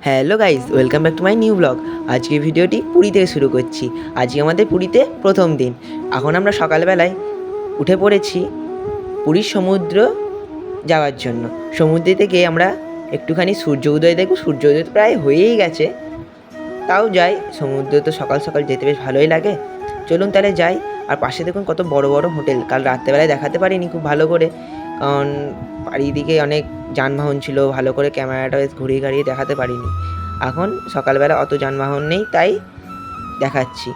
Hello guys, welcome back to my new blog. আজকে ভিডিওটি পুরী থেকে শুরু করছি। আজকে আমাদের পুরীতে প্রথম দিন। এখন আমরা সকালবেলায় উঠে পড়েছি পুরীর সমুদ্র যাওয়ার জন্য। সমুদ্রে থেকে আমরা একটুখানি সূর্য উদয় দেখব। সূর্য উদয় প্রায় হয়েই গেছে। তাও যাই, সমুদ্র তো সকাল সকাল যেতে বেশ ভালোই লাগে। চলুন তাহলে যাই। আর পাশে দেখুন কত বড় বড় হোটেল। কাল রাত্রেবেলায় দেখাতে পারিনি খুব ভালো করে। কারণ চারিদিকে অনেক যানবাহন ছিল, ভালো করে ক্যামেরাটা বেশ ঘুরিয়ে ঘাড়িয়ে দেখাতে পারিনি। এখন সকালবেলা অত যানবাহন নেই, তাই দেখাচ্ছি।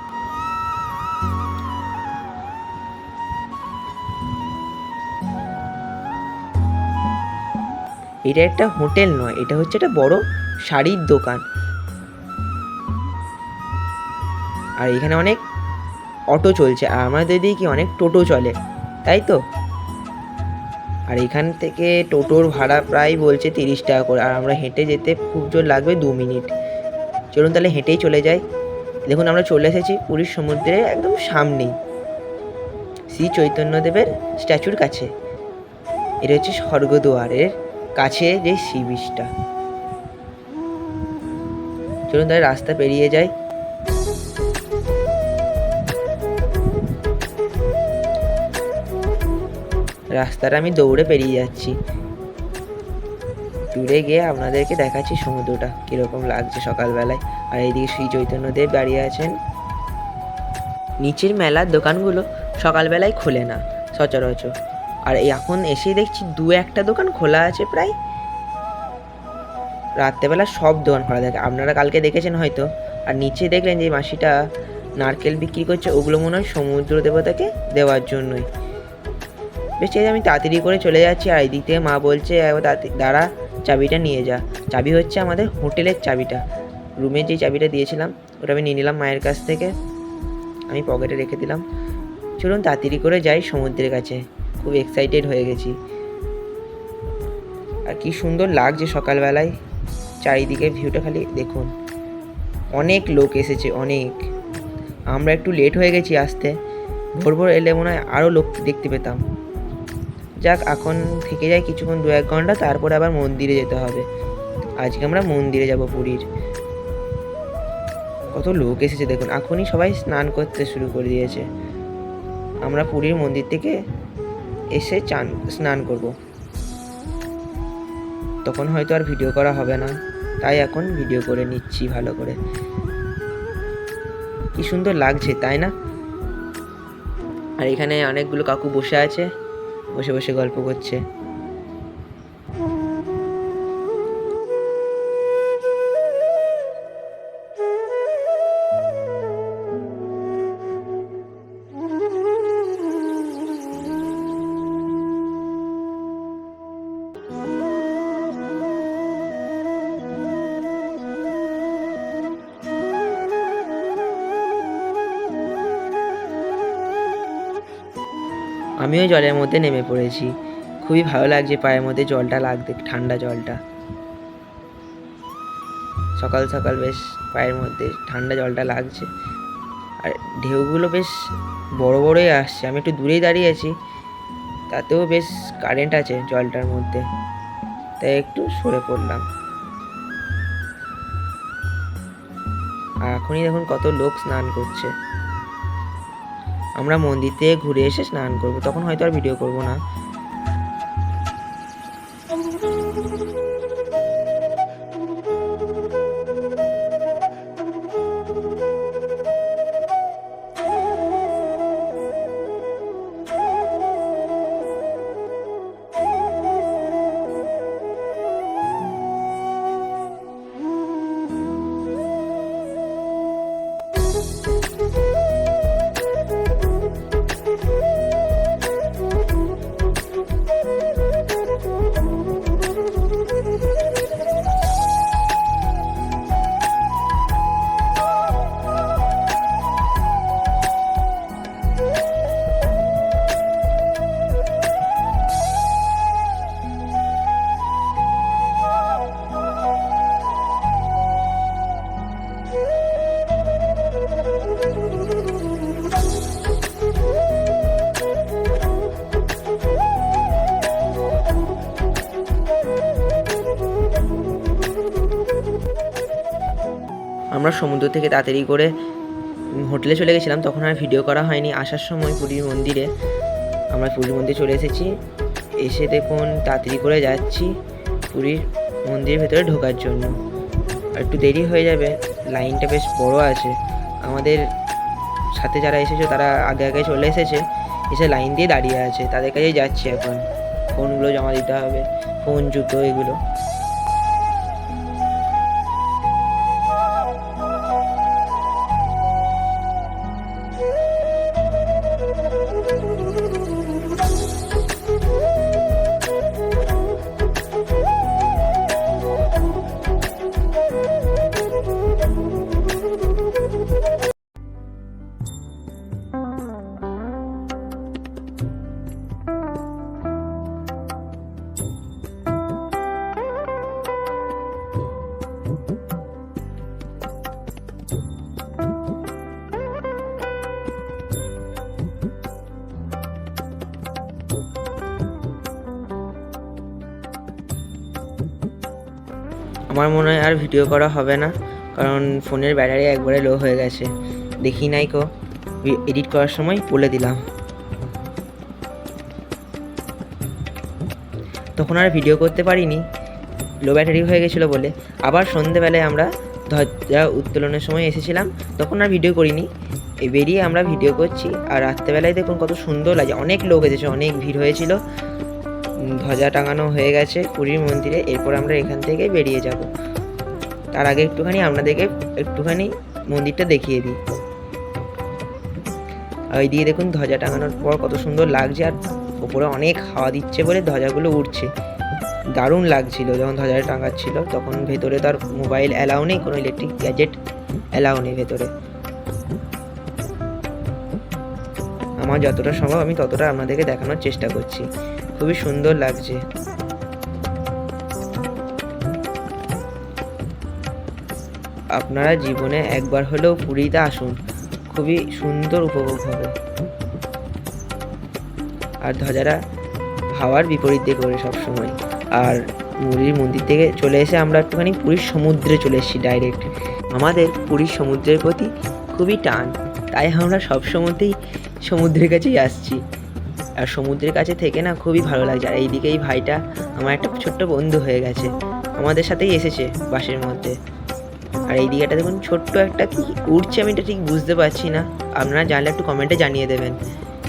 এটা একটা হোটেল নয়, এটা হচ্ছে একটা বড় শাড়ির দোকান। আর এখানে অনেক অটো চলছে, আর আমাদের দিকে অনেক টোটো চলে, তাই তো? আর এখান থেকে টোটোর ভাড়া প্রায় বলছে তিরিশ টাকা করে, আর আমরা হেঁটে যেতে খুব জোর লাগবে দু মিনিট। চলুন তাহলে হেঁটেই চলে যাই। দেখুন আমরা চলে এসেছি পুরীর সমুদ্রে একদম সামনেই শ্রী চৈতন্যদেবের স্ট্যাচুর কাছে। এটা হচ্ছে স্বর্গদুয়ারের কাছে যে সি বিচটা চলুন তাহলে রাস্তা পেরিয়ে যাই। রাস্তাটা আমি দৌড়ে পেরিয়ে যাচ্ছি। দূরে গিয়ে আপনাদেরকে দেখাচ্ছি সমুদ্রটা, কীরকম লাগছে সকালবেলায়। আর এইদিকে শ্রী চৈতন্যদেব দাঁড়িয়ে আছেন। নিচের মেলার দোকানগুলো সকালবেলায় খোলে না, সচরাচর। আর এখন এসেই দেখছি দু একটা দোকান খোলা আছে প্রায়। রাত্রেবেলা সব দোকান খোলা থাকে। আপনারা কালকে দেখেছেন হয়তো। আর নিচে দেখলেন যে মাসিটা নারকেল বিক্রি করছে, ওগুলো মনে হয় সমুদ্র দেবতাকে দেওয়ার জন্যই। বেশ, ঠিক আছে, আমি তাড়াতাড়ি করে চলে যাচ্ছি। আর এদিক থেকে মা বলছে দাঁড়া, চাবিটা নিয়ে যা। চাবি হচ্ছে আমাদের হোটেলের চাবিটা। রুমে যে চাবিটা দিয়েছিলাম, ওটা আমি নিয়ে নিলাম মায়ের কাছ থেকে। আমি পকেটে রেখে দিলাম। চলুন তাড়াতাড়ি করে যাই সমুদ্রের কাছে। খুব এক্সাইটেড হয়ে গেছি। আর কি সুন্দর লাগছে সকালবেলায়। চারিদিকে ভিউটা খালি দেখুন। অনেক লোক এসেছে, অনেক। আমরা একটু লেট হয়ে গেছি আসতে। ভোর ভোর এলে মনে হয় আরও লোক দেখতে পেতাম। যাক, এখন থেকে যায় কিছুক্ষণ, দু এক ঘণ্টা, তারপরে আবার মন্দিরে যেতে হবে। আজকে আমরা মন্দিরে যাব পুরীর। কত লোক এসেছে, দেখুন। এখনই সবাই স্নান করতে শুরু করে দিয়েছে। আমরা পুরীর মন্দির থেকে এসে চান, স্নান করব। তখন হয়তো আর ভিডিও করা হবে না। তাই এখন ভিডিও করে নিচ্ছি ভালো করে। কি সুন্দর লাগছে, তাই না? আর এখানে অনেকগুলো কাকু বসে আছে। বসে বসে গল্প করছে। আমিও জলের মধ্যে নেমে পড়েছি। খুবই ভালো লাগছে পায়ের মধ্যে জলটা লাগতে, ঠান্ডা জলটা। সকাল সকাল বেশ পায়ের মধ্যে ঠান্ডা জলটা লাগছে। আর ঢেউগুলো বেশ বড় বড়ই আসছে। আমি একটু দূরেই দাঁড়িয়ে আছি, তাতেও বেশ কারেন্ট আছে জলটার মধ্যে। তাই একটু সরে পড়লাম। আর এখনই দেখুন কত লোক স্নান করছে। আমরা মন্দির ঘুরে এসে স্নান করব তখন হয়তো আর ভিডিও করব না। আমরা সমুদ্র থেকে তাড়াতাড়ি করে হোটেলে চলে গেছিলাম, তখন আর ভিডিও করা হয়নি। আসার সময় পুরীর মন্দিরে আমরা পুরীর মন্দিরে চলে এসেছি। এসে দেখুন, তাড়াতাড়ি করে যাচ্ছি পুরীর মন্দিরের ভেতরে ঢোকার জন্য। একটু দেরি হয়ে যাবে, লাইনটা বেশ বড় আছে। আমাদের সাথে যারা এসেছে, তারা আগে আগে চলে এসেছে। এসে লাইন দিয়ে দাঁড়িয়ে আছে। তাদের কাছেই যাচ্ছি এখন। ফোনগুলো জমা দিতে হবে, ফোন, জুতো, এগুলো। আমার মনে হয় আর ভিডিও করা হবে না, কারণ ফোনের ব্যাটারি একবারে লো হয়ে গেছে। দেখি নাই কো এডিট করার সময় বলে দিলাম। তখন আর ভিডিও করতে পারিনি লো ব্যাটারি হয়ে গেছিল বলে। আবার সন্ধেবেলায় আমরা ধ্বজা উত্তোলনের সময় এসেছিলাম, তখন আর ভিডিও করিনি। বেরিয়ে আমরা ভিডিও করছি, আর রাত্রেবেলায় দেখুন কত সুন্দর লাগে, অনেক লোক এসেছে, অনেক ভিড় হয়েছিল। ধ্বজা টাঙানো হয়ে গেছে পুরীর মন্দিরে, এরপর আমরা এখান থেকে বেরিয়ে যাব। তার আগে একটুখানি আপনাদেরকে একটুখানি মন্দিরটা দেখিয়ে দিই। আর ওইদিকে দেখুন ধ্বজা টাঙানোর পর কত সুন্দর লাগছে আর ওপরে অনেক হাওয়া দিচ্ছে বলে ধ্বজাগুলো উঠছে দারুণ লাগছিল যখন ধ্বজাটা টাঙাচ্ছিল, তখন ভেতরে তার মোবাইল অ্যালাউ নেই, কোনো ইলেকট্রিক গ্যাজেট অ্যালাউ নেই ভেতরে। আমার যতটা সম্ভব আমি ততটা আপনাদেরকে দেখানোর চেষ্টা করছি। খুবই সুন্দর লাগছে। আপনারা জীবনে একবার হলেও পুরীতে আসুন। খুবই সুন্দর উপভোগ হবে। আর ধ্বজারা হাওয়ার বিপরীত দিকে করে সবসময়। আর পুরীর মন্দির থেকে চলে এসে আমরা একটুখানি পুরীর সমুদ্রে চলে এসেছি ডাইরেক্ট আমাদের পুরীর সমুদ্রের প্রতি খুবই টান। তাই আমরা সব সময়তেই সমুদ্রের কাছেই আসছি। আর সমুদ্রের কাছে থেকে না খুবই ভালো লাগছে। আর এইদিকে এই ভাইটা আমার একটা ছোট্ট বন্ধু হয়ে গেছে। আমাদের সাথেই এসেছে বাসের মধ্যে। আর এই দিকেটা দেখুন, ছোট্ট একটা কি উঠছে আমি এটা ঠিক বুঝতে পারছি না। আপনারা জানলে একটু কমেন্টে জানিয়ে দেবেন।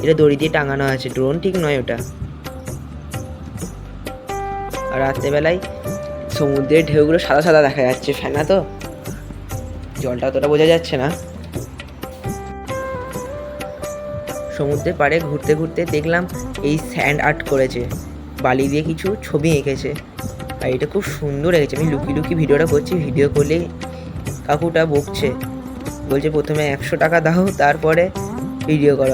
এটা দড়ি দিয়ে টাঙানো আছে ড্রোন ঠিক নয় ওটা। আর রাত্রেবেলায় সমুদ্রের ঢেউগুলো সাদা সাদা দেখা যাচ্ছে, ফেনা তো? জলটা অতটা বোঝা যাচ্ছে না। সমুদ্রের পাড়ে ঘুরতে ঘুরতে দেখলাম এই স্যান্ড আর্ট করেছে। বালি দিয়ে কিছু ছবি এঁকেছে। আর এটা খুব সুন্দর এঁকেছে। আমি লুকি লুকি ভিডিওটা করছি, ভিডিও করলে কাকুটা বকছে। বলছে, প্রথমে একশো টাকা দাও, তারপরে ভিডিও করো।